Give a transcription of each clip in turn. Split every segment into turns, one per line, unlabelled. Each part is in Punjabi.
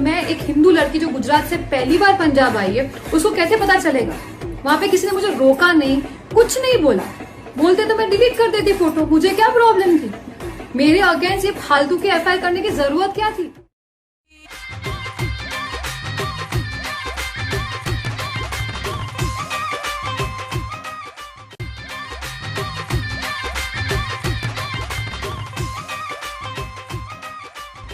मैं एक हिंदू लड़की जो गुजरात से पहली बार पंजाब आई है, उसको कैसे पता चलेगा? वहाँ पे किसी ने मुझे रोका नहीं, कुछ नहीं बोला। बोलते तो मैं डिलीट कर देती फ़ोटो मुझे क्या प्रॉब्लम थी? मेरे अगेंस्ट ये फालतू के एफ़ करने की ज़रूरत क्या थी?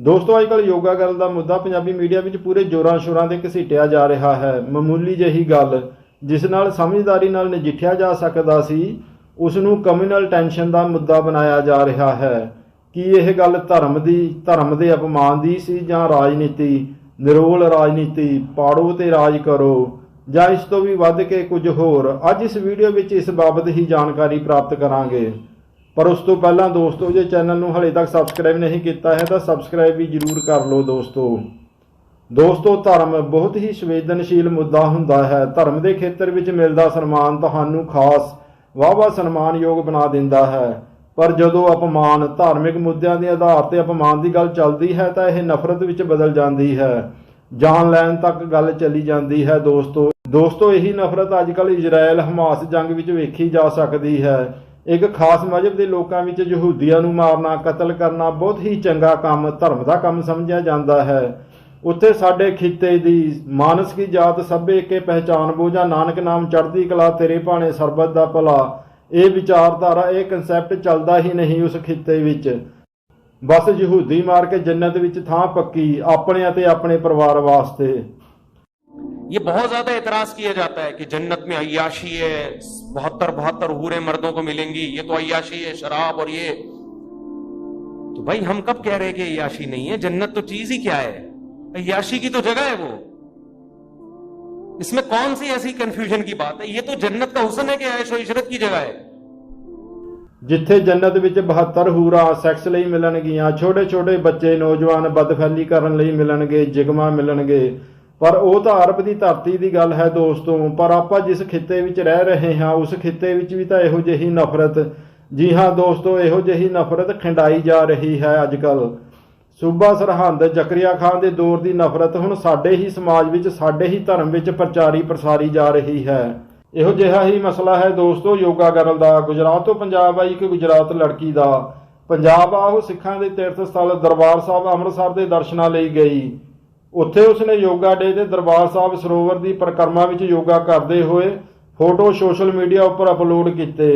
ਦੋਸਤੋ ਅੱਜਕੱਲ ਯੋਗਾ ਕਰਨ ਦਾ ਮੁੱਦਾ ਪੰਜਾਬੀ ਮੀਡੀਆ ਵਿੱਚ ਪੂਰੇ ਜ਼ੋਰਾਂ ਸ਼ੋਰਾਂ ਤੇ ਘਸੀਟਿਆ ਜਾ ਰਿਹਾ ਹੈ। ਮਾਮੂਲੀ ਜਿਹੀ ਗੱਲ, ਜਿਸ ਨਾਲ ਸਮਝਦਾਰੀ ਨਾਲ ਨਜਿੱਠਿਆ ਜਾ ਸਕਦਾ ਸੀ, ਉਸ ਨੂੰ ਕਮਿਊਨਲ ਟੈਨਸ਼ਨ ਦਾ ਮੁੱਦਾ ਬਣਾਇਆ ਜਾ ਰਿਹਾ ਹੈ। ਕੀ ਇਹ ਗੱਲ ਧਰਮ ਦੀ, ਧਰਮ ਦੇ ਅਪਮਾਨ ਦੀ ਸੀ ਜਾਂ ਰਾਜਨੀਤੀ? ਨਿਰੋਲ ਰਾਜਨੀਤੀ, ਪਾੜੋ ਤੇ ਰਾਜ ਕਰੋ, ਜਾਂ ਇਸ ਤੋਂ ਵੀ ਵੱਧ ਕੇ ਕੁਝ ਹੋਰ? ਅੱਜ ਇਸ ਵੀਡੀਓ ਵਿੱਚ ਇਸ ਬਾਬਤ ਹੀ ਜਾਣਕਾਰੀ ਪ੍ਰਾਪਤ ਕਰਾਂਗੇ। ਪਰ ਉਸ ਤੋਂ ਪਹਿਲਾਂ ਦੋਸਤੋ, ਜੇ ਚੈਨਲ ਨੂੰ ਹਲੇ ਤੱਕ ਸਬਸਕ੍ਰਾਈਬ ਨਹੀਂ ਕੀਤਾ ਹੈ, ਤਾਂ ਸਬਸਕ੍ਰਾਈਬ ਵੀ ਜਰੂਰ ਕਰ ਲਓ ਦੋਸਤੋ। ਦੋਸਤੋ, ਧਰਮ ਬਹੁਤ ਹੀ ਸੰਵੇਦਨਸ਼ੀਲ ਮੁੱਦਾ ਹੁੰਦਾ ਹੈ। ਧਰਮ ਦੇ ਖੇਤਰ ਵਿੱਚ ਮਿਲਦਾ ਸਨਮਾਨ ਤੁਹਾਨੂੰ ਖਾਸ ਵਾਹਵਾ ਸਨਮਾਨਯੋਗ ਬਣਾ ਦਿੰਦਾ ਹੈ। ਪਰ ਜਦੋਂ ਅਪਮਾਨ ਧਾਰਮਿਕ ਮੁੱਦਿਆਂ ਦੇ ਆਧਾਰ ਤੇ ਅਪਮਾਨ ਦੀ ਗੱਲ ਚੱਲਦੀ ਹੈ, ਤਾਂ ਇਹ ਨਫ਼ਰਤ ਵਿੱਚ ਬਦਲ ਜਾਂਦੀ ਹੈ। ਜਾਨ ਲੈਣ ਤੱਕ ਗੱਲ ਚਲੀ ਜਾਂਦੀ ਹੈ ਦੋਸਤੋ। ਦੋਸਤੋ, ਇਹੀ ਨਫ਼ਰਤ ਅੱਜਕੱਲ ਇਜ਼ਰਾਈਲ ਹਮਾਸ ਜੰਗ ਵਿੱਚ ਵੇਖੀ ਜਾ ਸਕਦੀ ਹੈ। ਇੱਕ ਖਾਸ ਮਜ਼ਹਬ ਦੇ ਲੋਕਾਂ ਵਿੱਚ ਯਹੂਦੀਆਂ ਨੂੰ ਮਾਰਨਾ, ਕਤਲ ਕਰਨਾ ਬਹੁਤ ਹੀ ਚੰਗਾ ਕੰਮ, ਧਰਮ ਦਾ ਕੰਮ ਸਮਝਿਆ ਜਾਂਦਾ ਹੈ। ਉੱਥੇ ਸਾਡੇ ਖਿੱਤੇ ਦੀ ਮਾਨਸ ਕੀ ਜਾਤ ਸਭੇ ਕੇ ਪਹਿਚਾਨ ਬੋਝਾ ਨਾਨਕ ਨਾਮ ਚੜ੍ਹਦੀ ਕਲਾ ਤੇਰੇ ਭਾਣੇ ਸਰਬਤ ਦਾ ਭਲਾ। ਇਹ ਵਿਚਾਰਧਾਰਾ, ਇਹ ਕਨਸੈਪਟ ਚੱਲਦਾ ਹੀ ਨਹੀਂ ਉਸ ਖਿੱਤੇ ਵਿੱਚ। ਬਸ ਯਹੂਦੀ ਮਾਰ ਕੇ ਜੰਨਤ ਵਿੱਚ ਥਾਂ ਪੱਕੀ, ਆਪਣੇ ਅਤੇ ਆਪਣੇ ਪਰਿਵਾਰ ਵਾਸਤੇ।
ये बहुत ज्यादा एतराज किया जाता है कि जन्नत में अयाशी है बहत्तर बहत्तर हूरे मर्दों को मिलेंगी ये तो अयाशी है शराब और ये तो भाई हम कब कह रहे हैं कि अयाशी नहीं है जन्नत तो चीज ही क्या है अयाशी की तो जगह है वो इसमें कौन सी ऐसी कंफ्यूजन की बात है ये तो जन्नत का हुसन है कि ऐशो इशरत की जगह है
ਜਿੱਥੇ ਜੰਨਤ ਵਿੱਚ 72 ਹੂਰਾ ਸੈਕਸ ਲਈ ਮਿਲਣਗੀਆਂ ਛੋਟੇ ਛੋਟੇ ਬੱਚੇ ਨੌਜਵਾਨ ਬਦਫੈਲੀ ਕਰਨ ਲਈ ਮਿਲਣਗੇ ਜਿਗਮਾ ਮਿਲਣਗੇ ਪਰ ਉਹ ਤਾਂ ਅਰਬ ਦੀ ਧਰਤੀ ਦੀ ਗੱਲ ਹੈ ਦੋਸਤੋ, ਪਰ ਆਪਾਂ ਜਿਸ ਖਿੱਤੇ ਵਿੱਚ ਰਹਿ ਰਹੇ ਹਾਂ, ਉਸ ਖਿੱਤੇ ਵਿੱਚ ਵੀ ਤਾਂ ਇਹੋ ਜਿਹੀ ਨਫ਼ਰਤ। ਜੀ ਹਾਂ ਦੋਸਤੋ, ਇਹੋ ਜਿਹੀ ਨਫ਼ਰਤ ਖਿੰਡਾਈ ਜਾ ਰਹੀ ਹੈ ਅੱਜਕੱਲ ਸੂਬਾ ਸਰਹੰਦ ਜ਼ਕਰੀਆ ਖਾਨ ਦੇ ਦੌਰ ਦੀ ਨਫ਼ਰਤ ਹੁਣ ਸਾਡੇ ਹੀ ਸਮਾਜ ਵਿੱਚ, ਸਾਡੇ ਹੀ ਧਰਮ ਵਿੱਚ ਪ੍ਰਚਾਰੀ ਪ੍ਰਸਾਰੀ ਜਾ ਰਹੀ ਹੈ। ਇਹੋ ਜਿਹਾ ਹੀ ਮਸਲਾ ਹੈ ਦੋਸਤੋ, ਯੋਗਾ ਗਰਲ ਦਾ। ਗੁਜਰਾਤ ਤੋਂ ਪੰਜਾਬ ਆਈ ਇੱਕ ਗੁਜਰਾਤ ਲੜਕੀ ਦਾ। ਪੰਜਾਬ ਆ ਉਹ ਸਿੱਖਾਂ ਦੇ ਤੀਰਥ ਸਥਲ ਦਰਬਾਰ ਸਾਹਿਬ ਅੰਮ੍ਰਿਤਸਰ ਦੇ ਦਰਸ਼ਨਾਂ ਲਈ ਗਈ। ਉੱਥੇ ਉਸਨੇ ਯੋਗਾ ਡੇ ਤੇ ਦਰਬਾਰ ਸਾਹਿਬ ਸਰੋਵਰ ਦੀ ਪਰਿਕਰਮਾ ਵਿੱਚ ਯੋਗਾ ਕਰਦੇ ਹੋਏ ਫੋਟੋ ਸੋਸ਼ਲ ਮੀਡੀਆ ਉੱਪਰ ਅਪਲੋਡ ਕੀਤੇ।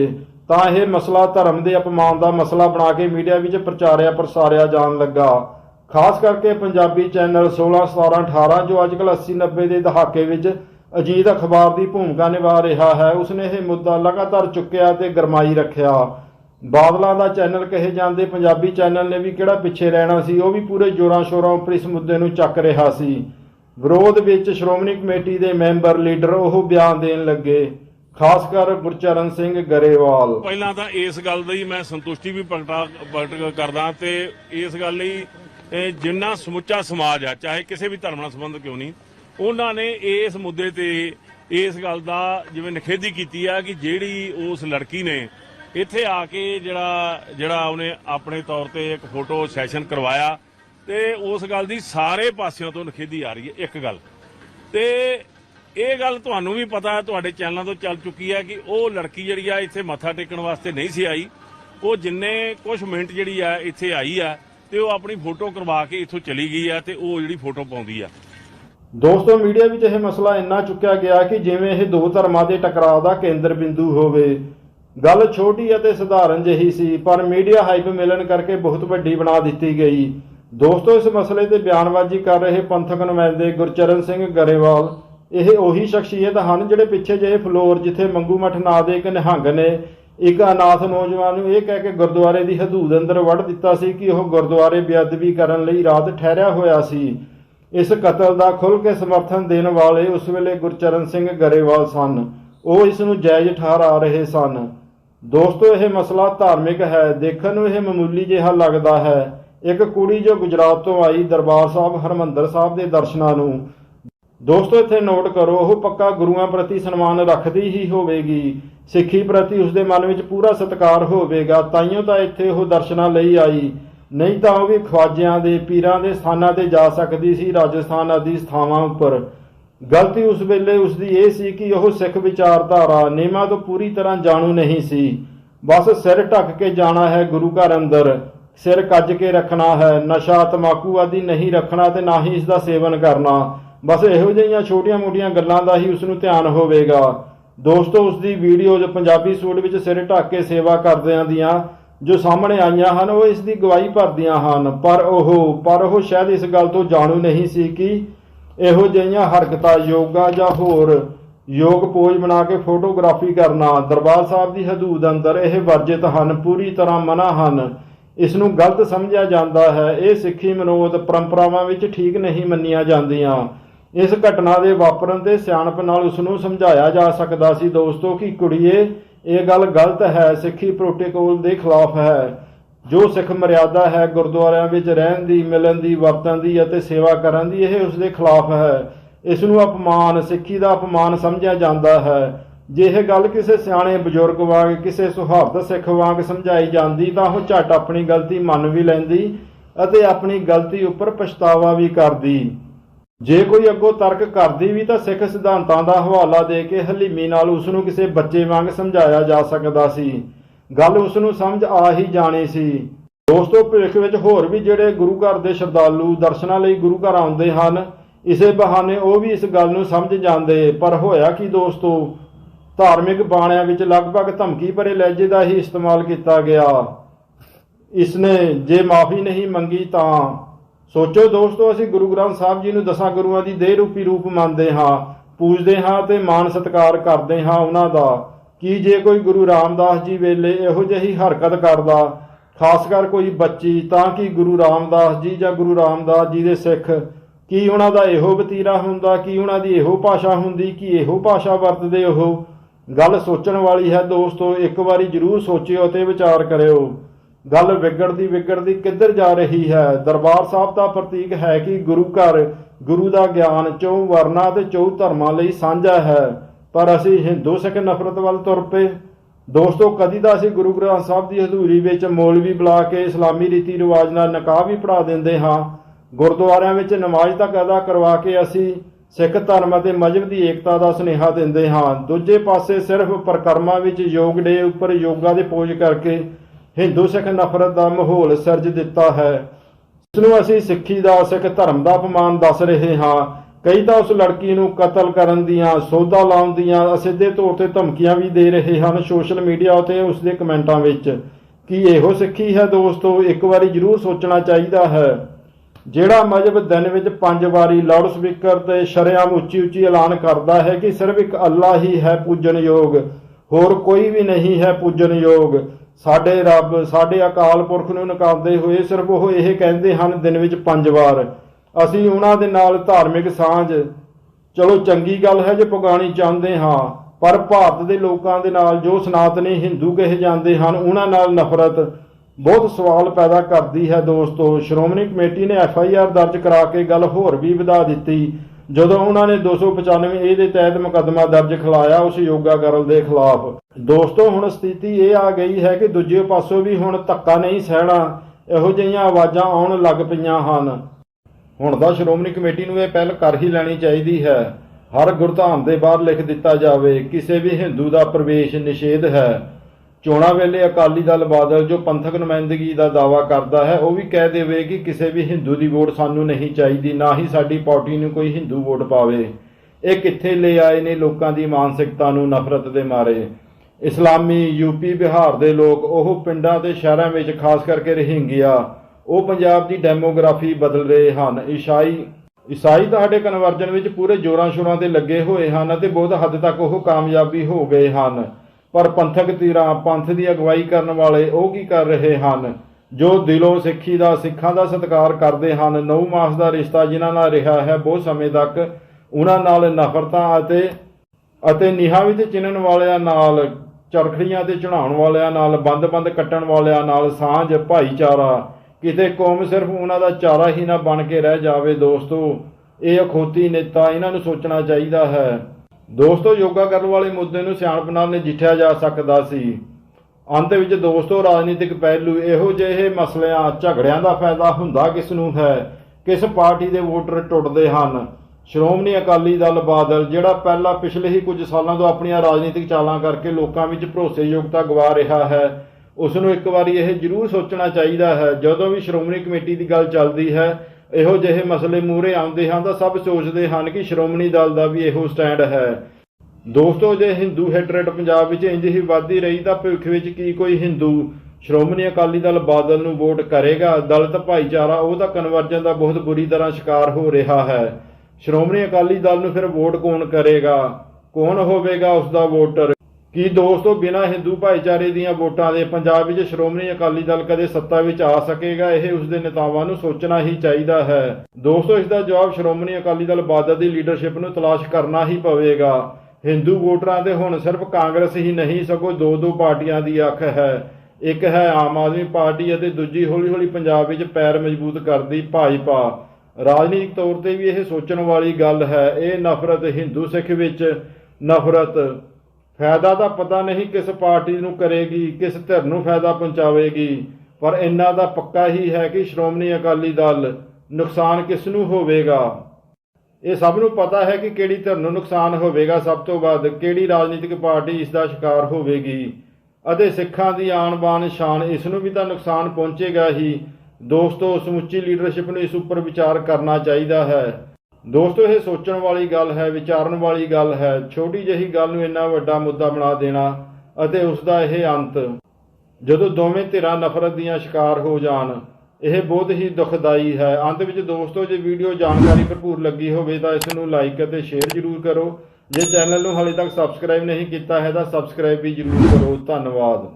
ਤਾਂ ਇਹ ਮਸਲਾ ਧਰਮ ਦੇ ਅਪਮਾਨ ਦਾ ਮਸਲਾ ਬਣਾ ਕੇ ਮੀਡੀਆ ਵਿੱਚ ਪ੍ਰਚਾਰਿਆ ਪ੍ਰਸਾਰਿਆ ਜਾਣ ਲੱਗਾ। ਖਾਸ ਕਰਕੇ ਪੰਜਾਬੀ ਚੈਨਲ 16 17 18 ਜੋ ਅੱਜਕੱਲ 80 90 ਦੇ ਦਹਾਕੇ ਵਿੱਚ ਅਜੀਤ ਅਖਬਾਰ ਦੀ ਭੂਮਿਕਾ ਨਿਭਾ ਰਿਹਾ ਹੈ, ਉਸਨੇ ਇਹ ਮੁੱਦਾ ਲਗਾਤਾਰ ਚੁੱਕਿਆ ਤੇ ਗਰਮਾਈ ਰੱਖਿਆ। ਬਾਦਲਾਂ ਦਾ ਚੈਨਲ ਕਹੇ ਜਾਂਦੇ, ਪੰਜਾਬੀ ਚੈਨਲ ਨੇ ਵੀ ਕਿਹੜਾ ਪਿੱਛੇ ਰਹਿਣਾ ਸੀ, ਉਹ ਵੀ ਪੂਰੇ ਜੋਰਾਂ ਸ਼ੋਰਾਂ ਉੱਪਰ ਇਸ ਮੁੱਦੇ ਨੂੰ ਚੱਕ ਰਿਹਾ ਸੀ। ਵਿਰੋਧ ਵਿੱਚ ਸ਼੍ਰੋਮਣੀ ਕਮੇਟੀ ਦੇ ਮੈਂਬਰ ਲੀਡਰ ਉਹ ਬਿਆਨ ਦੇਣ ਲੱਗੇ, ਖਾਸ ਕਰ ਗੁਰਚਰਨ ਸਿੰਘ ਗਰੇਵਾਲ।
ਪਹਿਲਾਂ ਤਾਂ ਇਸ ਗੱਲ ਦੀ ਮੈਂ ਸੰਤੁਸ਼ਟੀ ਵੀ ਪ੍ਰਗਟਾ ਪ੍ਰਗਟ ਕਰਦਾ ਤੇ ਇਸ ਗੱਲ ਲਈ ਜਿੰਨਾ ਸਮੁੱਚਾ ਸਮਾਜ ਆ, ਚਾਹੇ ਕਿਸੇ ਵੀ ਧਰਮ ਨਾਲ ਸੰਬੰਧ ਕਿਉਂ ਨਹੀਂ, ਉਹਨਾਂ ਨੇ ਇਸ ਮੁੱਦੇ ਤੇ ਇਸ ਗੱਲ ਦਾ ਜਿਵੇਂ ਨਿਖੇਧੀ ਕੀਤੀ ਆ ਕਿ ਜਿਹੜੀ ਉਸ ਲੜਕੀ ਨੇ ਇੱਥੇ ਆ ਕੇ ਜਿਹੜਾ ਜਿਹੜਾ ਉਹਨੇ ਆਪਣੇ ਤੌਰ ਤੇ ਇੱਕ ਫੋਟੋ ਸੈਸ਼ਨ ਕਰਵਾਇਆ ਤੇ ਉਸ ਗੱਲ ਦੀ ਸਾਰੇ ਪਾਸਿਆਂ ਤੋਂ ਨਿਖੇਧੀ ਆ ਰਹੀ ਹੈ, ਇੱਕ ਗੱਲ। ਤੇ ਇਹ ਗੱਲ ਤੁਹਾਨੂੰ ਵੀ ਪਤਾ, ਤੁਹਾਡੇ ਚੈਨਲਾਂ ਤੋਂ ਚੱਲ ਚੁੱਕੀ ਹੈ ਕਿ ਉਹ ਲੜਕੀ ਜਿਹੜੀ ਆ, ਇੱਥੇ ਮੱਥਾ ਟੇਕਣ ਵਾਸਤੇ ਨਹੀਂ ਸੀ ਆਈ। ਉਹ ਜਿੰਨੇ ਕੁਝ ਮਿੰਟ ਜਿਹੜੀ ਆ, ਇੱਥੇ ਆਈ ਆ ਤੇ ਉਹ ਆਪਣੀ ਫੋਟੋ ਕਰਵਾ ਕੇ ਇੱਥੋਂ ਚਲੀ ਗਈ ਆ ਤੇ ਉਹ ਜਿਹੜੀ ਫੋਟੋ ਪਾਉਂਦੀ ਆ।
ਦੋਸਤੋ, ਮੀਡੀਆ ਵਿੱਚ ਇਹ ਮਸਲਾ ਇੰਨਾ ਚੁੱਕਿਆ ਗਿਆ ਕਿ ਜਿਵੇਂ ਇਹ ਦੋ ਧਰਮਾਂ ਦੇ ਟਕਰਾਅ ਦਾ ਕੇਂਦਰ ਬਿੰਦੂ ਹੋਵੇ ਗੱਲ ਛੋਟੀ ਅਤੇ ਸਧਾਰਨ ਜਿਹੀ ਸੀ, ਪਰ ਮੀਡੀਆ ਹਾਈਪ ਮਿਲਣ ਕਰਕੇ ਬਹੁਤ ਵੱਡੀ ਬਣਾ ਦਿੱਤੀ ਗਈ। ਦੋਸਤੋ, ਇਸ ਮਸਲੇ ਤੇ ਬਿਆਨਬਾਜ਼ੀ ਕਰ ਰਹੇ ਪੰਥਕ ਨੁਮਾਇੰਦੇ ਗੁਰਚਰਨ ਸਿੰਘ ਗਰੇਵਾਲ, ਇਹ ਉਹੀ ਸ਼ਖਸੀਅਤ ਹਨ ਜਿਹੜੇ ਪਿੱਛੇ ਜਿਹੇ ਫਲੋਰ ਜਿੱਥੇ ਮੰਗੂ ਮਠ ਨਾਂ ਦੇ ਇੱਕ ਨਿਹੰਗ ਨੇ, ਇੱਕ ਅਨਾਥ ਨੌਜਵਾਨ ਨੂੰ ਇਹ ਕਹਿ ਕੇ ਗੁਰਦੁਆਰੇ ਦੀ ਹਦੂਦ ਅੰਦਰ ਵੜ ਦਿੱਤਾ ਸੀ ਕਿ ਉਹ ਗੁਰਦੁਆਰੇ ਬੇਅਦਬੀ ਕਰਨ ਲਈ ਰਾਤ ਠਹਿਰਿਆ ਹੋਇਆ ਸੀ। ਇਸ ਕਤਲ ਦਾ ਖੁੱਲ੍ਹ ਕੇ ਸਮਰਥਨ ਦੇਣ ਵਾਲੇ ਉਸ ਵੇਲੇ ਗੁਰਚਰਨ ਸਿੰਘ ਗਰੇਵਾਲ ਸਨ। ਉਹ ਇਸ ਨੂੰ ਜਾਇਜ਼ ਠਹਿਰਾ ਰਹੇ ਸਨ। ਦੋਸਤੋ, ਇਹ ਮਸਲਾ ਧਾਰਮਿਕ ਹੈ। ਦੇਖਣ ਨੂੰ ਇਹ ਮਾਮੂਲੀ ਜਿਹਾ ਲੱਗਦਾ ਹੈ। ਇੱਕ ਕੁੜੀ ਜੋ ਗੁਜਰਾਤ ਤੋਂ ਆਈ ਦਰਬਾਰ ਸਾਹਿਬ ਹਰਮੰਦਰ ਸਾਹਿਬ ਦੇ ਦਰਸ਼ਨਾਂ ਨੂੰ। ਦੋਸਤੋ, ਇੱਥੇ ਨੋਟ ਕਰੋ, ਉਹ ਪੱਕਾ ਗੁਰੂਆਂ ਪ੍ਰਤੀ ਸਨਮਾਨ ਰੱਖਦੀ ਹੀ ਹੋਵੇਗੀ। ਸਿੱਖੀ ਪ੍ਰਤੀ ਉਸਦੇ ਮਨ ਵਿੱਚ ਪੂਰਾ ਸਤਿਕਾਰ ਹੋਵੇਗਾ, ਤਾਈਓ ਤਾਂ ਇੱਥੇ ਉਹ ਦਰਸ਼ਨਾਂ ਲਈ ਆਈ। ਨਹੀਂ ਤਾਂ ਉਹ ਵੀ ਖਵਾਜਿਆਂ ਦੇ, ਪੀਰਾਂ ਦੇ ਸਥਾਨਾਂ ਤੇ ਜਾ ਸਕਦੀ ਸੀ, ਰਾਜਸਥਾਨ ਆਦਿ ਸਥਾਵਾਂ ਉੱਪਰ। ਗਲਤੀ ਉਸ ਵੇਲੇ ਉਸ ਦੀ ਇਹ ਸੀ ਕਿ ਉਹ ਸਿੱਖ ਵਿਚਾਰਧਾਰਾ ਨਿਯਮਾਂ ਤੋਂ ਪੂਰੀ ਤਰ੍ਹਾਂ ਜਾਣੂ ਨਹੀਂ ਸੀ। ਬਸ ਸਿਰ ਢੱਕ ਕੇ ਜਾਣਾ ਹੈ ਗੁਰੂ ਘਰ ਅੰਦਰ, ਸਿਰ ਕੱਜ ਕੇ ਰੱਖਣਾ ਹੈ, ਨਸ਼ਾ ਤਮਾਕੂ ਆਦਿ ਨਹੀਂ ਰੱਖਣਾ ਤੇ ਨਾ ਹੀ ਇਸ ਦਾ ਸੇਵਨ ਕਰਨਾ। ਬਸ ਇਹੋ ਜਿਹੀਆਂ ਛੋਟੀਆਂ-ਮੋਟੀਆਂ ਗੱਲਾਂ ਦਾ ਹੀ ਉਸ ਨੂੰ ਧਿਆਨ ਹੋਵੇਗਾ। ਦੋਸਤੋ ਉਸ ਦੀ ਵੀਡੀਓ ਪੰਜਾਬੀ ਸੂਟ ਵਿੱਚ ਸਿਰ ਢੱਕ ਕੇ ਸੇਵਾ ਕਰਦਿਆਂ ਦੀਆਂ ਜੋ ਸਾਹਮਣੇ ਆਈਆਂ ਹਨ, ਉਹ ਇਸ ਦੀ ਗਵਾਹੀ ਭਰਦੀਆਂ ਹਨ। ਪਰ ਉਹ ਪਰ ਉਹ ਸ਼ਾਇਦ ਇਸ ਗੱਲ ਤੋਂ ਜਾਣੂ ਨਹੀਂ ਸੀ ਕਿ ਇਹੋ ਜਿਹੀਆਂ ਹਰਕਤਾਂ ਯੋਗਾ ਜਾਂ ਹੋਰ ਯੋਗ ਪੋਜ ਬਣਾ ਕੇ ਫੋਟੋਗ੍ਰਾਫੀ ਕਰਨਾ, ਦਰਬਾਰ ਸਾਹਿਬ ਦੀ ਹਦੂਦ ਅੰਦਰ ਇਹ ਵਰਜਿਤ ਹਨ, ਪੂਰੀ ਤਰ੍ਹਾਂ ਮਨਾ ਹਨ। ਇਸ ਨੂੰ ਗਲਤ ਸਮਝਿਆ ਜਾਂਦਾ ਹੈ। ਇਹ ਸਿੱਖੀ ਮਨੋਤ ਪਰੰਪਰਾਵਾਂ ਵਿੱਚ ਠੀਕ ਨਹੀਂ ਮੰਨੀਆਂ ਜਾਂਦੀਆਂ। ਇਸ ਘਟਨਾ ਦੇ ਵਾਪਰਨ ਤੇ ਸਿਆਣਪ ਨਾਲ ਉਸ ਨੂੰ ਸਮਝਾਇਆ ਜਾ ਸਕਦਾ ਸੀ। ਦੋਸਤੋ, ਕਿ ਕੁੜੀਏ, ਇਹ ਗੱਲ ਗਲਤ ਹੈ? ਸਿੱਖੀ ਪ੍ਰੋਟੋਕੋਲ ਦੇ ਖਿਲਾਫ ਹੈ। ਜੋ ਸਿੱਖ ਮਰਿਆਦਾ ਹੈ ਗੁਰਦੁਆਰਿਆਂ ਵਿੱਚ ਰਹਿਣ ਦੀ, ਮਿਲਣ ਦੀ, ਵਰਤਣ ਦੀ ਅਤੇ ਸੇਵਾ ਕਰਨ ਦੀ, ਇਹ ਉਸ ਦੇ ਖਿਲਾਫ ਹੈ। ਇਸ ਨੂੰ ਅਪਮਾਨ, ਸਿੱਖੀ ਦਾ ਅਪਮਾਨ ਸਮਝਿਆ ਜਾਂਦਾ ਹੈ। ਜੇ ਇਹ ਗੱਲ ਕਿਸੇ ਸਿਆਣੇ ਬਜ਼ੁਰਗ ਵਾਂਗ, ਕਿਸੇ ਸੁਹਾਵਤ ਸਿੱਖ ਵਾਂਗ ਸਮਝਾਈ ਜਾਂਦੀ, ਤਾਂ ਉਹ ਝਟ ਆਪਣੀ ਗਲਤੀ ਮੰਨ ਵੀ ਲੈਂਦੀ ਅਤੇ ਆਪਣੀ ਗਲਤੀ ਉੱਪਰ ਪਛਤਾਵਾ ਵੀ ਕਰਦੀ। ਜੇ ਕੋਈ ਅੱਗੋਂ ਤਰਕ ਕਰਦੀ ਵੀ, ਤਾਂ ਸਿੱਖ ਸਿਧਾਂਤਾਂ ਦਾ ਹਵਾਲਾ ਦੇ ਕੇ ਹਲੀਮੀ ਨਾਲ ਉਸ ਨੂੰ ਕਿਸੇ ਬੱਚੇ ਵਾਂਗ ਸਮਝਾਇਆ ਜਾ ਸਕਦਾ ਸੀ। ਗੱਲ ਉਸ ਨੂੰ ਸਮਝ ਆ ਹੀ ਜਾਣੀ ਸੀ। ਦੋਸਤੋ, ਭਵਿੱਖ ਵਿੱਚ ਹੋਰ ਵੀ ਜਿਹੜੇ ਗੁਰੂ ਘਰ ਦੇ ਸ਼ਰਧਾਲੂ ਦਰਸ਼ਨਾਂ ਲਈ ਗੁਰੂ ਘਰ ਆਉਂਦੇ ਹਨ, ਇਸੇ ਬਹਾਨੇ ਉਹ ਵੀ ਇਸ ਗੱਲ ਨੂੰ ਸਮਝ ਜਾਂਦੇ। ਪਰ ਹੋਇਆ ਕੀ ਦੋਸਤੋ? ਧਾਰਮਿਕ ਬਾਣਿਆਂ ਵਿੱਚ ਲਗਭਗ ਧਮਕੀ ਭਰੇ ਲਹਿਜੇ ਦਾ ਹੀ ਇਸਤੇਮਾਲ ਕੀਤਾ ਗਿਆ। ਇਸਨੇ ਜੇ ਮਾਫੀ ਨਹੀਂ ਮੰਗੀ ਤਾਂ, ਸੋਚੋ ਦੋਸਤੋ, ਅਸੀਂ ਗੁਰੂ ਗ੍ਰੰਥ ਸਾਹਿਬ ਜੀ ਨੂੰ ਦਸਾਂ ਗੁਰੂਆਂ ਦੀ ਦੇਹ ਰੂਪੀ ਰੂਪ ਮੰਨਦੇ ਹਾਂ, ਪੂਜਦੇ ਹਾਂ ਤੇ ਮਾਣ ਸਤਿਕਾਰ ਕਰਦੇ ਹਾਂ ਉਹਨਾਂ ਦਾ। ਕਿ ਜੇ ਕੋਈ ਗੁਰੂ ਰਾਮਦਾਸ ਜੀ ਵੇਲੇ ਇਹੋ ਜਿਹੀ ਹਰਕਤ ਕਰਦਾ, ਖਾਸ ਕਰ ਕੋਈ ਬੱਚੀ, ਤਾਂ ਕਿ ਗੁਰੂ ਰਾਮਦਾਸ ਜੀ ਜਾਂ ਗੁਰੂ ਰਾਮਦਾਸ ਜੀ ਦੇ ਸਿੱਖ, ਕੀ ਉਹਨਾਂ ਦਾ ਇਹੋ ਵਤੀਰਾ ਹੁੰਦਾ, ਕੀ ਉਹਨਾਂ ਦੀ ਇਹੋ ਭਾਸ਼ਾ ਹੁੰਦੀ, ਕੀ ਇਹੋ ਭਾਸ਼ਾ ਵਰਤਦੇ ਉਹ? ਗੱਲ ਸੋਚਣ ਵਾਲੀ ਹੈ ਦੋਸਤੋ, ਇੱਕ ਵਾਰੀ ਜ਼ਰੂਰ ਸੋਚਿਓ ਤੇ ਵਿਚਾਰ ਕਰਿਓ। ਗੱਲ ਵਿਗੜਦੀ ਵਿਗੜਦੀ ਕਿੱਧਰ ਜਾ ਰਹੀ ਹੈ? ਦਰਬਾਰ ਸਾਹਿਬ ਦਾ ਪ੍ਰਤੀਕ ਹੈ ਕਿ ਗੁਰੂ ਘਰ, ਗੁਰੂ ਦਾ ਗਿਆਨ, ਚੌ ਵਰਨਾ ਤੇ ਚੌ ਧਰਮਾਂ ਲਈ ਸਾਂਝਾ ਹੈ। ਪਰ ਅਸੀਂ ਹਿੰਦੂ ਸਿੱਖ ਨਫ਼ਰਤ ਵੱਲ ਤੁਰ ਪਏ। ਦੋਸਤੋ, ਕਦੀ ਦਾ ਅਸੀਂ ਗੁਰੂ ਗ੍ਰੰਥ ਸਾਹਿਬ ਦੀ ਹਜ਼ੂਰੀ ਵਿੱਚ ਮੌਲਵੀ ਬੁਲਾ ਕੇ ਇਸਲਾਮੀ ਰੀਤੀ ਰਿਵਾਜ ਨਾਲ ਨਿਕਾਹ ਵੀ ਪੜਾ ਦਿੰਦੇ ਹਾਂ। ਗੁਰਦੁਆਰਿਆਂ ਵਿੱਚ ਨਮਾਜ਼ ਤੱਕ ਅਦਾ ਕਰਵਾ ਕੇ ਅਸੀਂ ਸਿੱਖ ਧਰਮ ਅਤੇ ਮਜਹਬ ਦੀ ਏਕਤਾ ਦਾ ਸੁਨੇਹਾ ਦਿੰਦੇ ਹਾਂ। ਦੂਜੇ ਪਾਸੇ ਸਿਰਫ ਪ੍ਰਕਰਮਾਂ ਵਿੱਚ ਯੋਗ ਡੇ ਉੱਪਰ ਯੋਗਾ ਦੇ ਪੋਜ ਕਰਕੇ ਹਿੰਦੂ ਸਿੱਖ ਨਫ਼ਰਤ ਦਾ ਮਾਹੌਲ ਸਿਰਜ ਦਿੱਤਾ ਹੈ। ਇਸ ਨੂੰ ਅਸੀਂ ਸਿੱਖੀ ਦਾ, ਸਿੱਖ ਧਰਮ ਦਾ ਅਪਮਾਨ ਦੱਸ ਰਹੇ ਹਾਂ। ਕਈ ਤਾਂ ਉਸ ਲੜਕੀ ਨੂੰ ਕਤਲ ਕਰਨ ਦੀਆਂ ਸੌਦਾ ਲਾਉਣ ਦੀਆਂ ਅਸਿੱਧੇ ਤੌਰ ਤੇ ਧਮਕੀਆਂ ਵੀ ਦੇ ਰਹੇ ਹਨ ਸੋਸ਼ਲ ਮੀਡੀਆ ਉਤੇ ਉਸ ਦੇ ਕਮੈਂਟਾਂ ਵਿੱਚ। ਕੀ ਇਹੋ ਸਿੱਖੀ ਹੈ ਦੋਸਤੋ? ਇੱਕ ਵਾਰੀ ਜ਼ਰੂਰ ਸੋਚਣਾ ਚਾਹੀਦਾ ਹੈ। ਜਿਹੜਾ ਮਜਬ ਦਿਨ ਵਿੱਚ ਪੰਜ ਵਾਰੀ ਲਾਊਡ ਸਪੀਕਰ ਤੇ ਸ਼ਰੇਆਮ ਉੱਚੀ ਉੱਚੀ ਐਲਾਨ ਕਰਦਾ ਹੈ ਕਿ ਸਿਰਫ ਇੱਕ ਅੱਲਾ ਹੀ ਹੈ ਪੂਜਨਯੋਗ ਹੋਰ ਕੋਈ ਵੀ ਨਹੀਂ ਹੈ ਪੂਜਨਯੋਗ ਸਾਡੇ ਰੱਬ, ਸਾਡੇ ਅਕਾਲ ਪੁਰਖ ਨੂੰ ਨਕਾਰਦੇ ਹੋਏ ਸਿਰਫ ਉਹ ਇਹ ਕਹਿੰਦੇ ਹਨ ਦਿਨ ਵਿੱਚ ਪੰਜ ਵਾਰ। ਅਸੀਂ ਉਹਨਾਂ ਦੇ ਨਾਲ ਧਾਰਮਿਕ ਸਾਂਝ। ਚਲੋ ਚੰਗੀ ਗੱਲ ਹੈ ਜੇ ਪੁਗਾਣੀ ਚਾਹੁੰਦੇ ਹਾਂ, ਪਰ ਭਾਰਤ ਦੇ ਲੋਕਾਂ ਦੇ ਨਾਲ ਜੋ ਸਨਾਤਨੀ ਹਿੰਦੂ ਕਹੇ ਜਾਂਦੇ ਹਨ, ਉਹਨਾਂ ਨਾਲ ਨਫ਼ਰਤ ਬਹੁਤ ਸਵਾਲ ਪੈਦਾ ਕਰਦੀ ਹੈ ਦੋਸਤੋ। ਸ਼੍ਰੋਮਣੀ ਕਮੇਟੀ ਨੇ ਐਫ ਆਈ ਆਰ ਦਰਜ ਕਰਾ ਕੇ ਗੱਲ ਹੋਰ ਵੀ ਵਧਾ ਦਿੱਤੀ। ਜਦੋਂ ਉਹਨਾਂ ਨੇ 295 ਏ ਦੇ ਤਹਿਤ ਮੁਕੱਦਮਾ ਦਰਜ ਖਿਲਾਇਆ, ਉਸ ਯੋਗਾ ਗਰਲ ਦੇ ਖਿਲਾਫ। ਦੋਸਤੋ, ਹੁਣ ਸਥਿਤੀ ਇਹ ਆ ਗਈ ਹੈ ਕਿ ਦੂਜੇ ਪਾਸੋਂ ਵੀ ਹੁਣ ਧੱਕਾ ਨਹੀਂ ਸਹਿਣਾ, ਇਹੋ ਜਿਹੀਆਂ ਆਵਾਜ਼ਾਂ ਆਉਣ ਲੱਗ ਪਈਆਂ ਹਨ। ਹੁਣ ਤਾਂ ਸ਼੍ਰੋਮਣੀ ਕਮੇਟੀ ਨੂੰ ਇਹ ਪਹਿਲ ਕਰ ਹੀ ਲੈਣੀ ਚਾਹੀਦੀ ਹੈ। ਹਰ ਗੁਰਧਾਮ ਦੇ ਬਾਹਰ ਲਿਖ ਦਿੱਤਾ ਜਾਵੇ, ਕਿਸੇ ਵੀ ਹਿੰਦੂ ਦਾ ਪ੍ਰਵੇਸ਼ ਨਿਸ਼ੇਧ ਹੈ। ਚੋਣਾਂ ਵੇਲੇ ਅਕਾਲੀ ਦਲ ਬਾਦਲ ਜੋ ਪੰਥਕ ਨੁਮਾਇੰਦਗੀ ਦਾ ਦਾਵਾ ਕਰਦਾ ਹੈ, ਉਹ ਵੀ ਕਹਿ ਦੇਵੇ ਕਿ ਕਿਸੇ ਵੀ ਹਿੰਦੂ ਦੀ ਵੋਟ ਸਾਨੂੰ ਨਹੀਂ ਚਾਹੀਦੀ, ਨਾ ਹੀ ਸਾਡੀ ਪਾਰਟੀ ਨੂੰ ਕੋਈ ਹਿੰਦੂ ਵੋਟ ਪਾਵੇ। ਇਹ ਕਿੱਥੇ ਲੈ ਆਏ ਨੇ ਲੋਕਾਂ ਦੀ ਮਾਨਸਿਕਤਾ ਨੂੰ ਨਫ਼ਰਤ ਦੇ ਮਾਰੇ। ਇਸਲਾਮੀ ਯੂਪੀ ਬਿਹਾਰ ਦੇ ਲੋਕ ਉਹ ਪਿੰਡਾਂ ਤੇ ਸ਼ਹਿਰਾਂ ਵਿੱਚ ਖਾਸ ਕਰਕੇ ਰਹਿੰਗਿਆ ਉਹ ਪੰਜਾਬ ਦੀ ਡੈਮੋਗ੍ਰਾਫੀ ਬਦਲ ਰਹੇ ਹਨ। ਈਸਾਈ ਈਸਾਈ ਤੁਹਾਡੇ ਕਨਵਰਜਨ ਵਿੱਚ ਪੂਰੇ ਜੋਰਾਂ ਸ਼ੋਰਾਂ ਤੇ ਲੱਗੇ ਹੋਏ ਹਨ ਅਤੇ ਬਹੁਤ ਹੱਦ ਤੱਕ ਉਹ ਕਾਮਯਾਬੀ ਹੋ ਗਏ ਹਨ। ਪਰ ਪੰਥਕ ਧਿਰਾਂ ਪੰਥ ਦੀ ਅਗਵਾਈ ਕਰਨ ਵਾਲੇ ਉਹ ਕੀ ਕਰ ਰਹੇ ਹਨ? ਜੋ ਦਿਲੋਂ ਸਿੱਖੀ ਦਾ, ਸਿੱਖਾਂ ਦਾ ਸਤਿਕਾਰ ਕਰਦੇ ਹਨ 9 ਮਾਸ ਦਾ ਰਿਸ਼ਤਾ ਜਿਨ੍ਹਾਂ ਨਾਲ ਰਿਹਾ ਹੈ, ਬਹੁਤ ਸਮੇਂ ਤੱਕ ਉਹਨਾਂ ਨਾਲ ਨਫ਼ਰਤਾਂ ਅਤੇ ਅਤੇ ਨਿਹਾਂ ਵਿੱਚ ਚਿਣਨ ਵਾਲਿਆਂ ਨਾਲ, ਚਰਖੜੀਆਂ ਤੇ ਚੜਾਉਣ ਵਾਲਿਆਂ ਨਾਲ, ਬੰਦ-ਬੰਦ ਕੱਟਣ ਵਾਲਿਆਂ ਨਾਲ ਸਾਂਝ, ਭਾਈਚਾਰਾ ਕਿਤੇ ਕੌਮ ਸਿਰਫ ਉਹਨਾਂ ਦਾ ਚਾਰਾ ਹੀ ਨਾ ਬਣ ਕੇ ਰਹਿ ਜਾਵੇ ਦੋਸਤੋ, ਇਹ ਅਖੋਤੀ ਨੇਤਾ ਇਹਨਾਂ ਨੂੰ ਸੋਚਣਾ ਚਾਹੀਦਾ ਹੈ। ਦੋਸਤੋ, ਯੋਗਾ ਕਰਨ ਵਾਲੇ ਮੁੱਦੇ ਨੂੰ ਸਿਆਣਪ ਨਾਲ ਨਜਿੱਠਿਆ ਜਾ ਸਕਦਾ ਸੀ। ਅੰਤ ਵਿੱਚ ਦੋਸਤੋ, ਰਾਜਨੀਤਿਕ ਪਹਿਲੂ ਇਹੋ ਜਿਹੇ ਮਸਲਿਆਂ, ਝਗੜਿਆਂ ਦਾ ਫਾਇਦਾ ਹੁੰਦਾ ਕਿਸ ਨੂੰ ਹੈ? ਕਿਸ ਪਾਰਟੀ ਦੇ ਵੋਟਰ ਟੁੱਟਦੇ ਹਨ? ਸ਼੍ਰੋਮਣੀ ਅਕਾਲੀ ਦਲ ਬਾਦਲ, ਜਿਹੜਾ ਪਹਿਲਾਂ ਪਿਛਲੇ ਹੀ ਕੁਝ ਸਾਲਾਂ ਤੋਂ ਆਪਣੀਆਂ ਰਾਜਨੀਤਿਕ ਚਾਲਾਂ ਕਰਕੇ ਲੋਕਾਂ ਵਿੱਚ ਭਰੋਸੇਯੋਗਤਾ ਗਵਾ ਰਿਹਾ ਹੈ ਉਸ ਨੂੰ ਇੱਕ ਵਾਰੀ ਇਹ ਜ਼ਰੂਰ ਸੋਚਣਾ ਚਾਹੀਦਾ ਹੈ, ਜਦੋਂ ਵੀ ਸ਼੍ਰੋਮਣੀ ਕਮੇਟੀ ਦੀ ਗੱਲ ਚੱਲਦੀ ਹੈ, ਇਹੋ ਜਿਹੇ ਮਸਲੇ ਮੂਹਰੇ ਆਉਂਦੇ ਹਨ ਤਾਂ ਸਭ ਸੋਚਦੇ ਹਨ ਕਿ ਸ਼੍ਰੋਮਣੀ ਦਲ ਦਾ ਵੀ ਇਹੋ ਸਟੈਂਡ ਹੈ। ਦੋਸਤੋ, ਜੇ ਹਿੰਦੂ ਹੈਟਰੇਟ ਪੰਜਾਬ ਵਿੱਚ ਇੰਜ ਹੀ ਵੱਧਦੀ ਰਹੀ ਤਾਂ ਭਵਿੱਖ ਵਿੱਚ ਕੀ ਕੋਈ ਹਿੰਦੂ ਸ਼੍ਰੋਮਣੀ ਅਕਾਲੀ ਦਲ ਬਾਦਲ ਨੂੰ ਵੋਟ ਕਰੇਗਾ? ਦਲਿਤ ਭਾਈਚਾਰਾ, ਉਹ ਕਨਵਰਜਨ ਦਾ ਬਹੁਤ ਬੁਰੀ ਤਰ੍ਹਾਂ ਸ਼ਿਕਾਰ ਹੋ ਰਿਹਾ ਹੈ। ਸ਼੍ਰੋਮਣੀ ਅਕਾਲੀ ਦਲ ਨੂੰ ਫਿਰ ਵੋਟ ਕੌਣ ਕਰੇਗਾ? ਕੌਣ ਹੋਵੇਗਾ ਉਸ ਦਾ ਵੋਟਰ? ਕੀ ਦੋਸਤੋ, ਬਿਨਾਂ ਹਿੰਦੂ ਭਾਈਚਾਰੇ ਦੀਆਂ ਵੋਟਾਂ ਦੇ ਪੰਜਾਬ ਵਿੱਚ ਸ਼੍ਰੋਮਣੀ ਅਕਾਲੀ ਦਲ ਕਦੇ ਸੱਤਾ ਵਿੱਚ ਆ ਸਕੇਗਾ? ਇਹ ਉਸ ਦੇ ਨੇਤਾਵਾਂ ਨੂੰ ਸੋਚਣਾ ਹੀ ਚਾਹੀਦਾ ਹੈ। ਦੋਸਤੋ, ਇਸ ਦਾ ਜਵਾਬ ਸ਼੍ਰੋਮਣੀ ਅਕਾਲੀ ਦਲ ਬਾਦਲ ਦੀ ਲੀਡਰਸ਼ਿਪ ਨੂੰ ਤਲਾਸ਼ ਕਰਨਾ ਹੀ ਪਵੇਗਾ। ਹਿੰਦੂ ਵੋਟਰਾਂ ਦੇ ਹੁਣ ਸਿਰਫ ਕਾਂਗਰਸ ਹੀ ਨਹੀਂ, ਸਗੋਂ ਦੋ ਦੋ ਪਾਰਟੀਆਂ ਦੀ ਅੱਖ ਹੈ। ਇੱਕ ਹੈ ਆਮ ਆਦਮੀ ਪਾਰਟੀ ਅਤੇ ਦੂਜੀ ਹੌਲੀ ਹੌਲੀ ਪੰਜਾਬ ਵਿੱਚ ਪੈਰ ਮਜ਼ਬੂਤ ਕਰਦੀ ਭਾਜਪਾ। ਰਾਜਨੀਤਿਕ ਤੌਰ ਤੇ ਵੀ ਇਹ ਸੋਚਣ ਵਾਲੀ ਗੱਲ ਹੈ, ਇਹ ਨਫ਼ਰਤ ਹਿੰਦੂ ਸਿੱਖ ਵਿੱਚ ਨਫ਼ਰਤ ਫਾਇਦਾ ਤਾਂ ਪਤਾ ਨਹੀਂ ਕਿਸ ਪਾਰਟੀ ਨੂੰ ਕਰੇਗੀ, ਕਿਸ ਧਿਰ ਨੂੰ ਫਾਇਦਾ ਪਹੁੰਚਾਵੇਗੀ, ਪਰ ਇੰਨਾ ਦਾ ਪੱਕਾ ਹੀ ਹੈ ਕਿ ਸ਼੍ਰੋਮਣੀ ਅਕਾਲੀ ਦਲ ਨੁਕਸਾਨ ਕਿਸ ਨੂੰ ਹੋਵੇਗਾ? ਇਹ ਸਭ ਨੂੰ ਪਤਾ ਹੈ ਕਿ ਕਿਹੜੀ ਧਿਰ ਨੂੰ ਨੁਕਸਾਨ ਹੋਵੇਗਾ ਸਭ ਤੋਂ ਵੱਧ, ਕਿਹੜੀ ਰਾਜਨੀਤਿਕ ਪਾਰਟੀ ਇਸ ਦਾ ਸ਼ਿਕਾਰ ਹੋਵੇਗੀ। ਅਤੇ ਸਿੱਖਾਂ ਦੀ ਆਣ ਬਾਣ ਸ਼ਾਨ ਇਸ ਨੂੰ ਵੀ ਤਾਂ ਨੁਕਸਾਨ ਪਹੁੰਚੇਗਾ ਹੀ। ਦੋਸਤੋ, ਸਮੁੱਚੀ ਲੀਡਰਸ਼ਿਪ ਨੂੰ ਇਸ ਉੱਪਰ ਵਿਚਾਰ ਕਰਨਾ ਚਾਹੀਦਾ ਹੈ। ਦੋਸਤੋ, ਇਹ ਸੋਚਣ ਵਾਲੀ ਗੱਲ ਹੈ, ਵਿਚਾਰਨ ਵਾਲੀ ਗੱਲ ਹੈ, ਛੋਟੀ ਜਿਹੀ ਗੱਲ ਨੂੰ ਇੰਨਾ ਵੱਡਾ ਮੁੱਦਾ ਬਣਾ ਦੇਣਾ ਅਤੇ ਉਸ ਦਾ ਇਹ ਅੰਤ, ਜਦੋਂ ਦੋਵੇਂ ਧਿਰਾਂ ਨਫ਼ਰਤ ਦੀਆਂ ਸ਼ਿਕਾਰ ਹੋ ਜਾਣ, ਇਹ ਬਹੁਤ ਹੀ ਦੁਖਦਾਈ ਹੈ। ਅੰਤ ਵਿੱਚ ਦੋਸਤੋ, ਜੇ ਵੀਡੀਓ ਜਾਣਕਾਰੀ ਭਰਪੂਰ ਲੱਗੀ ਹੋਵੇ ਤਾਂ ਇਸ ਨੂੰ ਲਾਈਕ ਅਤੇ ਸ਼ੇਅਰ ਜ਼ਰੂਰ ਕਰੋ। ਜੇ ਚੈਨਲ ਨੂੰ ਹਾਲੇ ਤੱਕ ਸਬਸਕ੍ਰਾਈਬ ਨਹੀਂ ਕੀਤਾ ਹੈ ਤਾਂ ਸਬਸਕ੍ਰਾਈਬ ਵੀ ਜ਼ਰੂਰ ਕਰੋ। ਧੰਨਵਾਦ।